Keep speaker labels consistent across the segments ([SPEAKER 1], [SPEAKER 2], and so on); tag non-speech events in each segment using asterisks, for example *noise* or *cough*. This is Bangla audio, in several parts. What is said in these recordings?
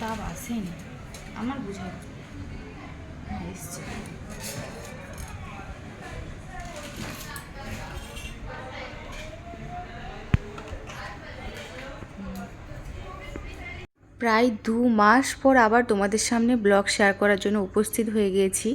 [SPEAKER 1] তাপ আসেনি আমার বুঝা হ্যাঁ এসছে। প্রায় দু মাস পর আবার তোমাদের সামনে ব্লগ শেয়ার করার জন্য উপস্থিত হয়ে গিয়েছি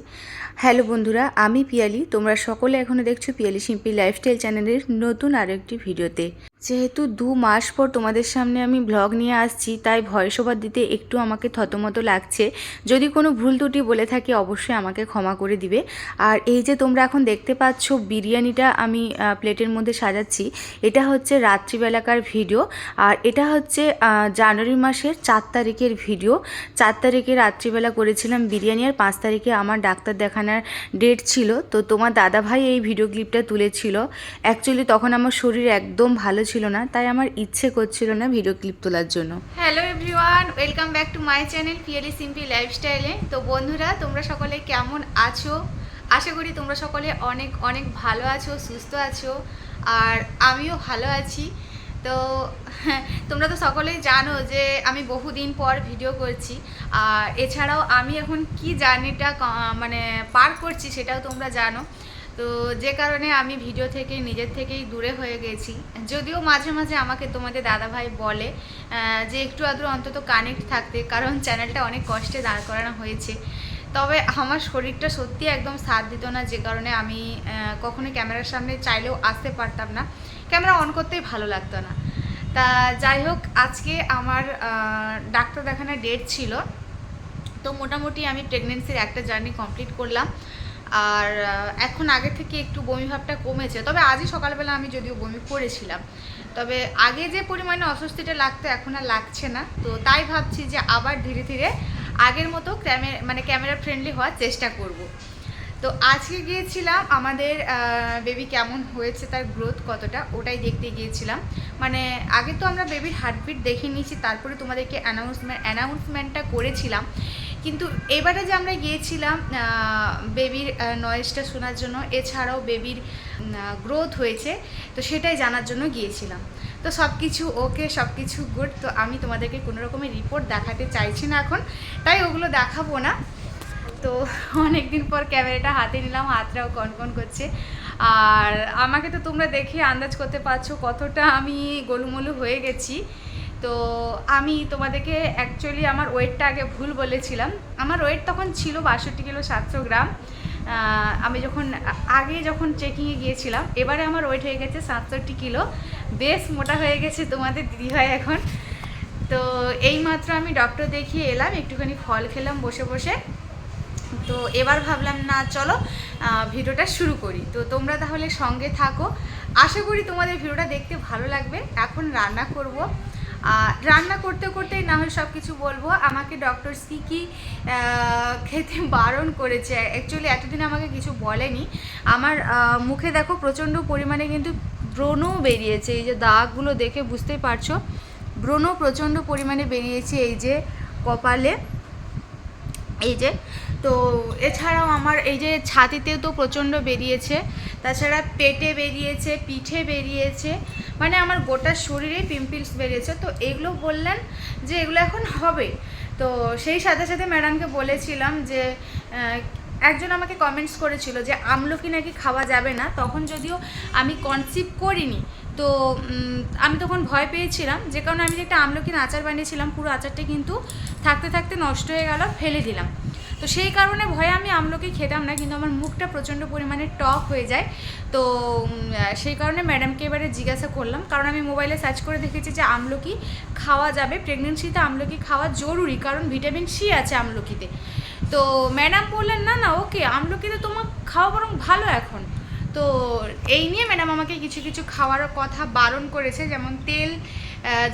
[SPEAKER 1] হ্যালো বন্ধুরা, আমি পিয়ালি। তোমরা সকলে এখনও দেখছ পিয়ালি সিম্পি লাইফস্টাইল চ্যানেলের নতুন আরও একটি ভিডিওতে। যেহেতু দু মাস পর তোমাদের সামনে আমি ব্লগ নিয়ে আসছি, তাই ভয়েস ওভার দিতে একটু আমাকে থতমতো লাগছে। যদি কোনো ভুল ত্রুটি বলে থাকি, অবশ্যই আমাকে ক্ষমা করে দিবে। আর এই যে তোমরা এখন দেখতে পাচ্ছ, বিরিয়ানিটা আমি প্লেটের মধ্যে সাজাচ্ছি। এটা হচ্ছে রাত্রিবেলাকার ভিডিও। আর এটা হচ্ছে জানুয়ারি মাসের চার তারিখের ভিডিও। চার তারিখে রাত্রিবেলা করেছিলাম বিরিয়ানি, আর পাঁচ তারিখে আমার ডাক্তার দেখানোর ডেট ছিল। তো তোমার দাদাভাই এই ভিডিও ক্লিপটা তুলেছিল। অ্যাকচুয়ালি তখন আমার শরীর একদম ভালো ছিল না, তাই আমার ইচ্ছে করছিল না ভিডিও ক্লিপ তোলার জন্য।
[SPEAKER 2] Hello everyone welcome back to my channel পিএলি simply লাইফস্টাইলে তো বন্ধুরা, তোমরা সকলে কেমন আছো? আশা করি তোমরা সকলে অনেক অনেক ভালো আছো, সুস্থ আছো, আর আমিও ভালো আছি। তো *laughs* তোমরা তো সকলেই জানো যে আমি বহুদিন পর ভিডিও করছি। আর এছাড়াও আমি এখন কি জার্নিটা মানে পার করছি সেটাও তোমরা জানো। তো যে কারণে আমি ভিডিও থেকে নিজের থেকেই দূরে হয়ে গেছি। যদিও মাঝে মাঝে আমাকে তোমাদের দাদাভাই বলে যে একটু আধটু অন্তত কানেক্ট থাকতে, কারণ চ্যানেলটা অনেক কষ্টে দাঁড় করানো হয়েছে। তবে আমার শরীরটা সত্যি একদম সাথ দিত না, যে কারণে আমি কখনো ক্যামেরার সামনে চাইলেও আসতে পারতাম না। ক্যামেরা অন করতেই ভালো লাগতো না। তা যাই হোক, আজকে আমার ডাক্তার দেখানোর ডেট ছিল। তো মোটামুটি আমি প্রেগনেন্সির একটা জার্নি কমপ্লিট করলাম। আর এখন আগে থেকে একটু বমি ভাবটা কমেছে। তবে আজই সকালবেলা আমি যদিও বমি করেছিলাম। তবে আগে যে পরিমাণে অস্বস্তিটা লাগতো, এখন আর লাগছে না। তো তাই ভাবছি যে আবার ধীরে ধীরে আগের মতো ক্যামেরা মানে ক্যামেরা ফ্রেন্ডলি হওয়ার চেষ্টা করব। তো আজকে গিয়েছিলাম, আমাদের বেবি কেমন হয়েছে, তার গ্রোথ কতটা, ওটাই দেখতে গিয়েছিলাম। মানে আগে তো আমরা বেবির হার্টবিট দেখে নিয়েছি, তারপরে তোমাদেরকে অ্যানাউন্সমেন্ট অ্যানাউন্সমেন্টটা করেছিলাম। কিন্তু এবারে যে আমরা গিয়েছিলাম বেবির নয়েজটা শোনার জন্য, এছাড়াও বেবির গ্রোথ হয়েছে, তো সেটাই জানার জন্য গিয়েছিলাম। তো সব কিছু ওকে সব কিছু গুড তো আমি তোমাদেরকে কোনো রকমের রিপোর্ট দেখাতে চাইছি না এখন, তাই ওগুলো দেখাবো না। তো অনেক দিন পর ক্যামেরাটা হাতে নিলাম, হাতটাও কনকন করছে। আর আমাকে তো তোমরা দেখে আন্দাজ করতে পারছ কতটা আমি গোলুমলু হয়ে গেছি। তো আমি তোমাদেরকে অ্যাকচুয়ালি আমার ওয়েটটা আগে ভুল বলেছিলাম। আমার ওয়েট তখন ছিল বাষট্টি কিলো সাতশো গ্রাম। আমি যখন আগে যখন চেকিংয়ে গিয়েছিলাম, এবারে আমার ওয়েট হয়ে গেছে সাতষট্টি কিলো। বেশ মোটা হয়ে গেছে তোমাদের দিদিভাই এখন। তো এইমাত্র আমি ডক্টর দেখিয়ে এলাম, একটুখানি ফল খেলাম বসে বসে। তো এবার ভাবলাম, না, চলো ভিডিওটা শুরু করি। তো তোমরা তাহলে সঙ্গে থাকো। আশা করি তোমাদের ভিডিওটা দেখতে ভালো লাগবে। এখন রান্না করব। রান্না করতে করতেই না হয় সব কিছু বলব। আমাকে ডক্টর কী কী খেতে বারণ করেছে অ্যাকচুয়ালি এতদিন আমাকে কিছু বলেনি। আমার মুখে দেখো প্রচণ্ড পরিমাণে কিন্তু ব্রণও বেরিয়েছে। এই যে দাগগুলো দেখে বুঝতেই পারছ, ব্রণও প্রচণ্ড পরিমাণে বেরিয়েছে এই যে কপালে। এই যে, তো এছাড়াও আমার এই যে ছাতিতেও তো প্রচণ্ড বেরিয়েছে, তাছাড়া পেটে বেরিয়েছে, পিঠে বেরিয়েছে মানে আমার গোটা শরীরে পিম্পলস বেরিয়েছে। তো এগুলো বললেন যে এগুলো এখন হবে। তো সেই সাথে সাথে ম্যাডামকে বলেছিলাম যে একজন আমাকে কমেন্টস করেছিল যে, আমলকি নাকি খাওয়া যাবে না। তখন যদিও আমি কনসিভ করিনি, তো আমি তখন ভয় পেয়েছিলাম। যে কারণে আমি একটা আমলকির আচার বানিয়েছিলাম, পুরো আচারটা কিন্তু থাকতে থাকতে নষ্ট হয়ে গেল, ফেলে দিলাম। তো সেই কারণে ভয়ে আমি আমলকি খেতাম না, কিন্তু আমার মুখটা প্রচণ্ড পরিমাণে টক হয়ে যায়। তো সেই কারণে ম্যাডামকে এবারে জিজ্ঞাসা করলাম, কারণ আমি মোবাইলে সার্চ করে দেখেছি যে আমলকি খাওয়া যাবে। প্রেগনেন্সিতে আমলকি খাওয়া জরুরি, কারণ ভিটামিন সি আছে আমলকিতে। তো ম্যাডাম বললেন, না না ওকে আমলকিতে তোমার খাওয়া বরং ভালো এখন। তো এই নিয়ে ম্যাডাম আমাকে কিছু কিছু খাওয়ার কথা বারণ করেছে, যেমন তেল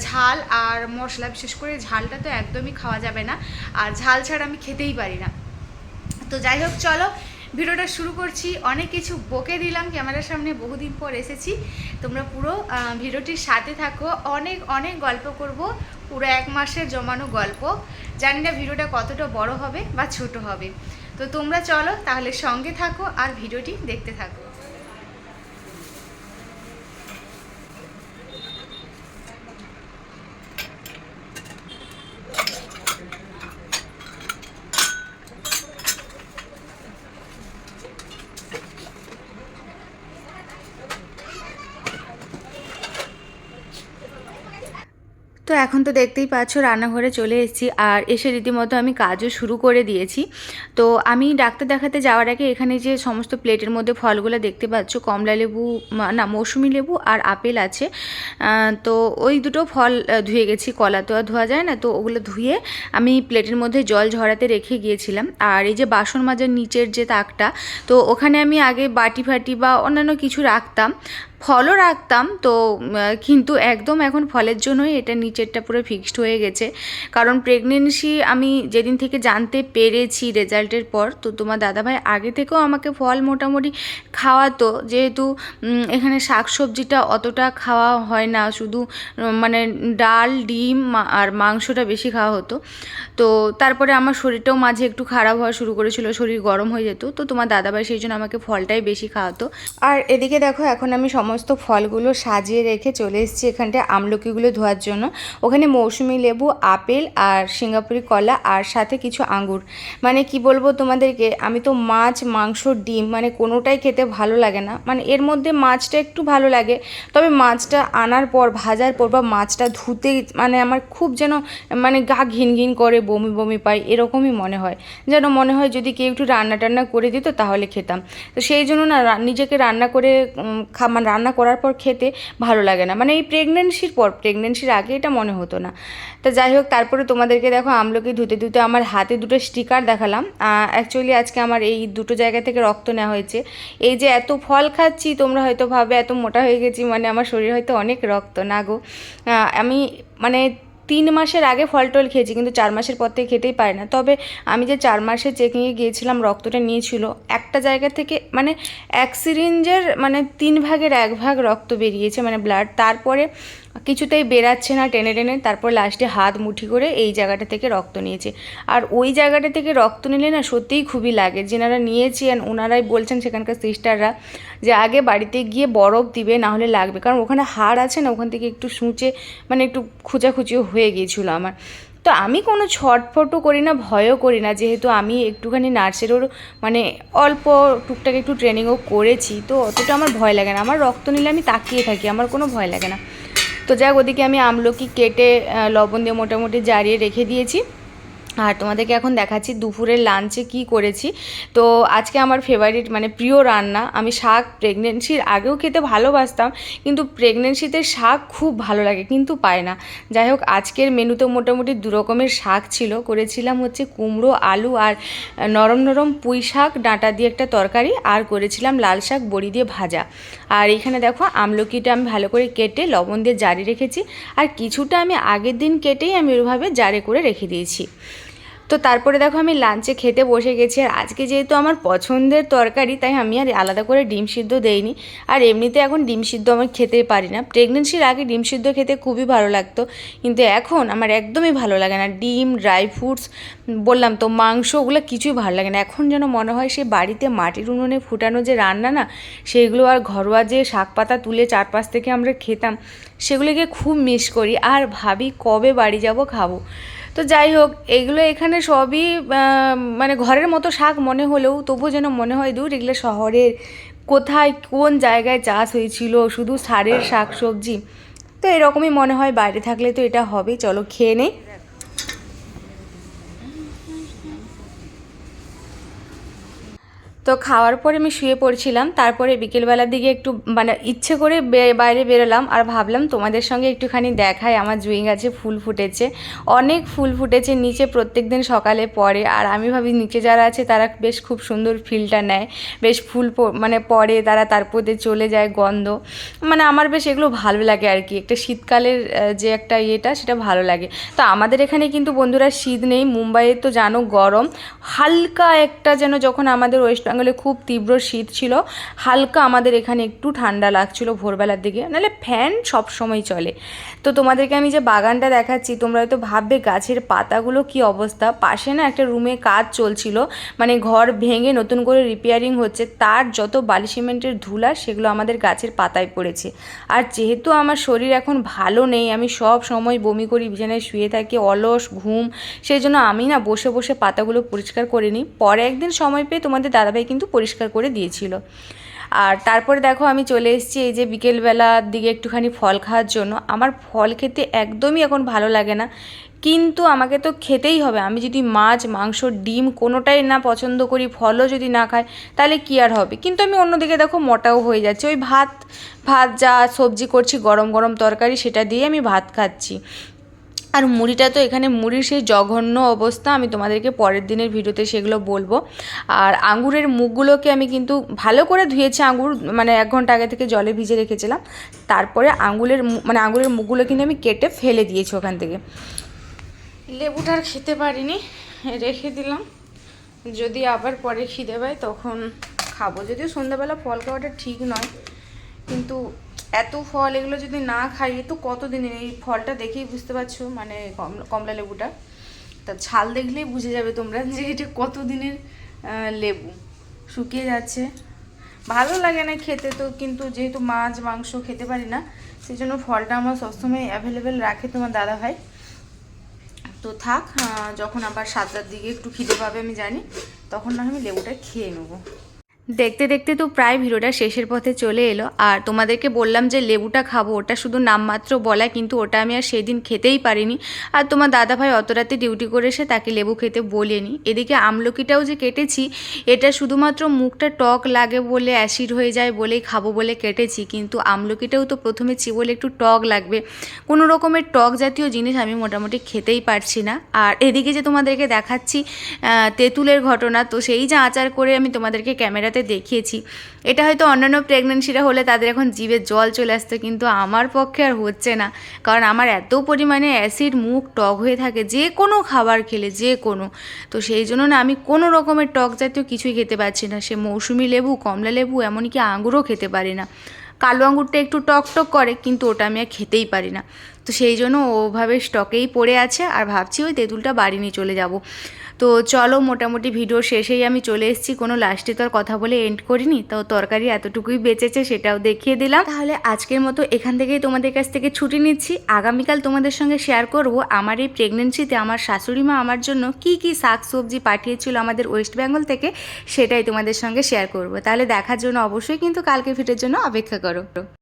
[SPEAKER 2] ঝাল আর মশলা, বিশেষ করে ঝালটা তো একদমই খাওয়া যাবে না। আর ঝাল ছাড়া আমি খেতেই পারি না। তো যাই হোক, চলো, ভিডিওটা শুরু করছি। অনেক কিছু বকে দিলাম ক্যামেরার সামনে, বহুদিন পর এসেছি। তোমরা পুরো ভিডিওটির সাথে থাকো। অনেক অনেক গল্প করব। পুরো এক মাসের জমানো গল্প। জানি না ভিডিওটা কতটা বড় হবে বা ছোট হবে। তো তোমরা চলো, তাহলে সঙ্গে থাকো আর ভিডিওটি দেখতে থাকো।
[SPEAKER 1] তো এখন তো দেখতেই পাচ্ছ রান্নাঘরে চলে এসেছি আর এসে রীতিমতো আমি কাজও শুরু করে দিয়েছি। তো আমি ডাক্তার দেখাতে যাওয়ার আগে এখানে যে সমস্ত প্লেটের মধ্যে ফলগুলো দেখতে পাচ্ছ, কমলা লেবু না, মৌসুমি লেবু আর আপেল আছে। তো ওই দুটো ফল ধুয়ে গেছি। কলা তো আর ধোয়া যায় না, তো ওগুলো ধুয়ে আমি প্লেটের মধ্যে জল ঝরাতে রেখে গিয়েছিলাম। আর এই যে বাসন মাজার নিচের যে তাকটা, তো ওখানে আমি আগে বাটি ফাটি বা অন্যান্য কিছু রাখতাম। ফলও রাখতাম, তো কিন্তু একদম এখন ফলের জন্যই এটা নিচেরটা পুরো ফিক্সড হয়ে গেছে। কারণ প্রেগনেন্সি আমি যেদিন থেকে জানতে পেরেছি রেজাল্টের পর, তো তোমার দাদাভাই আগে থেকেও আমাকে ফল মোটামুটি খাওয়াতো। যেহেতু এখানে শাকসবজিটা অতটা খাওয়া হয় না, শুধু মানে ডাল, ডিম আর মাংসটা বেশি খাওয়া হতো। তো তারপরে আমার শরীরটাও মাঝে একটু খারাপ হওয়া শুরু করেছিল, শরীর গরম হয়ে যেত, তো তোমার দাদাভাই সেই জন্য আমাকে ফলটাই বেশি খাওয়াতো। আর এদিকে দেখো, এখন আমি সমস্ত ফলগুলো সাজিয়ে রেখে চলে এসেছি এখানটায় আমলকিগুলো ধোয়ার জন্য। ওখানে মৌসুমি লেবু, আপেল আর সিঙ্গাপুরি কলা আর সাথে কিছু আঙ্গুর। মানে কি বলব তোমাদেরকে, আমি তো মাছ, মাংস, ডিম মানে কোনোটাই খেতে ভালো লাগে না। মানে এর মধ্যে মাছটা একটু ভালো লাগে, তবে মাছটা আনার পর, ভাজার পর বা মাছটা ধুতে মানে আমার খুব যেন মানে গা ঘিন ঘিন করে, বমি বমি পাই এরকমই মনে হয়। যেন মনে হয় যদি কেউ একটু রান্না টান্না করে দিত তাহলে খেতাম। তো সেই জন্য না নিজেকে রান্না করে খা মানে রান্না করার পর খেতে ভালো লাগে না। মানে এই প্রেগনেন্সির পর প্রেগনেন্সির আগে এটা মনে হতো না। তা যাই হোক, তারপরে তোমাদেরকে দেখো, আমলকি ধুতে ধুতে আমার হাতে দুটো স্টিকার দেখালাম। অ্যাকচুয়ালি আজকে আমার এই দুটো জায়গা থেকে রক্ত নেওয়া হয়েছে। এই যে এত ফল খাচ্ছি, তোমরা হয়তো ভাবে এত মোটা হয়ে গেছি মানে আমার শরীর হয়তো অনেক রক্ত। না গো। আমি মানে তিন মাসের আগে ফল টল খেয়েছি, কিন্তু চার মাসের পর থেকে খেতেই পারে না। তবে আমি যে চার মাসে চেকিংয়ে গিয়েছিলাম, রক্তটা নিয়েছিল, একটা জায়গা থেকে মানে এক সিরিঞ্জের মানে তিন ভাগের এক ভাগ রক্ত বেরিয়েছে মানে ব্লাড তারপরে কিছুতেই বেরাচ্ছে না টেনে টেনে, তারপর লাস্টে হাত মুঠি করে এই জায়গাটা থেকে রক্ত নিয়েছে। আর ওই জায়গাটা থেকে রক্ত নিলে না সত্যিই খুবই লাগে। যেনারা নিয়েছেন ওনারাই বলছেন সেখানকার সিস্টাররা যে আগে বাড়িতে গিয়ে বরফ দিবে, না হলে লাগবে। কারণ ওখানে হাড় আছে না, ওখান থেকে একটু সূচে মানে একটু খুচাখুচিও হয়ে গিয়েছিল আমার। তো আমি কোনো ছটফটও করি না, ভয়ও করি না। যেহেতু আমি একটুখানি নার্সেরও মানে অল্প টুকটাক একটু ট্রেনিংও করেছি, তো অতটা আমার ভয় লাগে না। আমার রক্ত নিলে আমি তাকিয়ে থাকি, আমার কোনো ভয় লাগে না। তো যাক ওদিকে আমি আমলকি কেটে লবণ দিয়ে মোটামুটি জারিয়ে রেখে দিয়েছি। আর তোমাদেরকে এখন দেখাচ্ছি দুপুরের লাঞ্চে কি করেছি। তো আজকে আমার ফেভারিট মানে প্রিয় রান্না, আমি শাক প্রেগনেন্সির আগেও খেতে ভালোবাসতাম, কিন্তু প্রেগনেন্সিতে শাক খুব ভালো লাগে, কিন্তু পায় না। যাই হোক, আজকের মেনুতে মোটামুটি দু রকমের শাক ছিল, করেছিলাম হচ্ছে কুমড়ো, আলু আর নরম নরম পুঁই শাক, ডাঁটা দিয়ে একটা তরকারি, আর করেছিলাম লাল শাক, বড়ি দিয়ে ভাজা। আর এখানে দেখো, আমলকিটা আমি ভালো করে কেটে লবণ দিয়ে জারি রেখেছি, আর কিছুটা আমি আগের দিন কেটেই আমি ওইভাবে জারে করে রেখে দিয়েছি। তো তারপরে দেখো আমি লাঞ্চে খেতে বসে গেছি। আর আজকে যেহেতু আমার পছন্দের তরকারি, তাই আমি আর আলাদা করে ডিম সিদ্ধ দেইনি। আর এমনিতে এখন ডিম সিদ্ধ আমি খেতে পারি না। প্রেগনেন্সির আগে ডিম সিদ্ধ খেতে খুবই ভালো লাগতো। কিন্তু এখন আমার একদমই ভালো লাগে না। ডিম ড্রাই ফ্রুটস বললাম তো মাংস, ওগুলো কিছুই ভালো লাগে না। এখন যেন মনে হয় সে বাড়িতে মাটির উনুনে ফুটানো যে রান্না না সেইগুলো আর ঘরোয়া যে শাক পাতা তুলে চারপাশ থেকে আমরা খেতাম, সেগুলোকে খুব মিস করি। আর ভাবি কবে বাড়ি যাব খাব। তো যাই হোক, এগুলো এখানে সবই মানে ঘরের মতো শাক মনে হলেও তবু যেন মনে হয় দূর, এগুলো শহরের কোথায় কোন জায়গায় চাষ হয়েছিল, শুধু সারের শাক সবজি। তো এরকমই মনে হয়, বাইরে থাকলে তো এটা হবে চলো খেয়ে নেই। তো খাওয়ার পরে আমি শুয়ে পড়ছিলাম, তারপরে বিকেলবেলার দিকে একটু মানে ইচ্ছে করে বাইরে বেরোলাম আর ভাবলাম তোমাদের সঙ্গে একটুখানি দেখায় আমার জুঁই গাছে ফুল ফুটেছে। অনেক ফুল ফুটেছে নিচে প্রত্যেক দিন সকালে পড়ে আর আমি ভাবি নিচে যারা আছে তারা বেশ খুব সুন্দর ফিলটা নেয়, বেশ ফুল মানে পড়ে তারা তারপর চলে যায় গন্ধ। মানে আমার বেশ এগুলো ভালো লাগে আর কি, একটা শীতকালের যে একটা ইয়েটা সেটা ভালো লাগে। তো আমাদের এখানে কিন্তু বন্ধুরা শীত নেই, মুম্বাইয়ে তো জানো গরম, হালকা একটা যেন যখন আমাদের ওয়েস্ট বেঙ্গলে খুব তীব্র শীত ছিল, হালকা আমাদের এখানে একটু ঠান্ডা লাগছিল ভোরবেলার দিকে, নাহলে ফ্যান সব সময় চলে। তো তোমাদেরকে আমি যে বাগানটা দেখাচ্ছি, তোমরা হয়তো ভাববে গাছের পাতাগুলো কি অবস্থা? পাশে না একটা রুমে কাজ চলছিল মানে ঘর ভেঙে নতুন করে রিপেয়ারিং হচ্ছে, তার যত বালি সিমেন্টের ধুলা সেগুলো আমাদের গাছের পাতায় পড়েছে। আর যেহেতু আমার শরীর এখন ভালো নেই, আমি সব সময় বমি করি, বিছানায় শুয়ে থাকি, অলস, ঘুম, সেই জন্য আমি না বসে বসে পাতাগুলো পরিষ্কার করে নিই। পরে একদিন সময় পেয়ে তোমাদের দাদাভাই কিন্তু পরিষ্কার করে দিয়েছিল। আর তারপরে দেখো আমি চলে এসেছি এই যে বিকেলবেলার দিকে একটুখানি ফল খাওয়ার জন্য। আমার ফল খেতে একদমই এখন ভালো লাগে না। কিন্তু আমাকে তো খেতেই হবে। আমি যদি মাছ, মাংস, ডিম কোনোটাই না পছন্দ করি, ফলও যদি না খাই, তাহলে কী আর হবে? কিন্তু আমি অন্যদিকে দেখো মোটাও হয়ে যাচ্ছে। ওই ভাত ভাত যা সবজি করছি, গরম গরম তরকারি, সেটা দিয়ে আমি ভাত খাচ্ছি। আর মুড়িটা তো এখানে মুড়ির সেই জঘন্য অবস্থা, আমি তোমাদেরকে পরের দিনের ভিডিওতে সেগুলো বলব। আর আঙুরের মুখগুলোকে আমি কিন্তু ভালো করে ধুয়েছি আঙুর মানে এক ঘণ্টা আগে থেকে জলে ভিজে রেখেছিলাম। তারপরে আঙুলের মানে আঙুরের মুখগুলো কিন্তু আমি কেটে ফেলে দিয়েছি ওখান থেকে। লেবুটা আর খেতে পারিনি, রেখে দিলাম। যদি আবার পরে খিদে পাই তখন খাব। যদিও সন্ধ্যাবেলা ফল খাওয়াটা ঠিক নয়, কিন্তু এত ফল, এগুলো যদি না খাই তো কতদিনের এই ফলটা দেখেই বুঝতে পারছ? মানে কম- কমলা লেবুটা। তা ছাল দেখলেই বুঝে যাবে তোমরা যে এটা কতদিনের লেবু। শুকিয়ে যাচ্ছে। ভালো লাগে না খেতে তো, কিন্তু যেহেতু মাছ, মাংস খেতে পারি না সেই জন্য ফলটা আমার সবসময় অ্যাভেলেবেল রাখে তোমার দাদা ভাই। তো থাক যখন আবার সাতটার দিকে একটু খিদে পাবে আমি জানি, তখন না আমি লেবুটা খেয়ে নেব। দেখতে দেখতে তো প্রায় ভিডিওটা শেষের পথে চলে এলো। আর তোমাদেরকে বললাম যে লেবুটা খাব, ওটা শুধু নামমাত্র বলা কিন্তু ওটা আমি আর সেই দিন খেতেই পারিনি। আর তোমার দাদাভাই অত রাতে ডিউটি করে এসে তাকে লেবু খেতে বলেনি। এদিকে আমলকিটাও যে কেটেছি, এটা শুধুমাত্র মুখটা টক লাগে বলে অ্যাসিড হয়ে যায় বলেই খাব বলে কেটেছি, কিন্তু আমলকিটাও তো প্রথমে চিবলে একটু টক লাগবে। কোনো রকমের টক জাতীয় জিনিস আমি মোটামুটি খেতেই পারছি না। আর এদিকে যে তোমাদেরকে দেখাচ্ছি তেঁতুলের ঘটনা, তো সেই যে আচার করে আমি তোমাদেরকে ক্যামেরাতে দেখিয়েছি। এটা হয়তো অন্যান্য প্রেগনেন্সিরা হলে তাদের এখন জিভে জল চলে আসতো, কিন্তু আমার পক্ষে আর হচ্ছে না। কারণ আমার এত পরিমাণে অ্যাসিড, মুখ টক হয়ে থাকে, যে কোনো খাবার খেলে, যে কোনো। তো সেই জন্য না আমি কোনো রকমের টক জাতীয় কিছুই খেতে পারছি না। সে মৌসুমি লেবু, কমলা লেবু, এমনকি আঙুরও খেতে পারি না। কালো আঙুরটা একটু টক টক করে, কিন্তু ওটা আমি আর খেতেই পারি না। তো সেই জন্য ওভাবে স্টকেই পড়ে আছে আর ভাবছি ওই তেঁতুলটা বাড়ি নিয়ে চলে যাব। তো চলো মোটামুটি ভিডিও শেষেই আমি চলে এসেছি, কোনো লাস্টে তো আর কথা বলে এন্ড করিনি, তো তরকারি এতটুকুই বেঁচেছে সেটাও দেখিয়ে দিলাম। তাহলে আজকের মতো এখান থেকেই তোমাদের কাছ থেকে ছুটি নিচ্ছি। আগামীকাল তোমাদের সঙ্গে শেয়ার করব আমার এই প্রেগনেন্সিতে আমার শাশুড়ি মা আমার জন্য কি কি শাক সবজি পাঠিয়েছিল আমাদের ওয়েস্ট বেঙ্গল থেকে সেটাই তোমাদের সঙ্গে শেয়ার করব। তাহলে দেখার জন্য অবশ্যই কিন্তু কালকে ভিডিওর জন্য অপেক্ষা করো।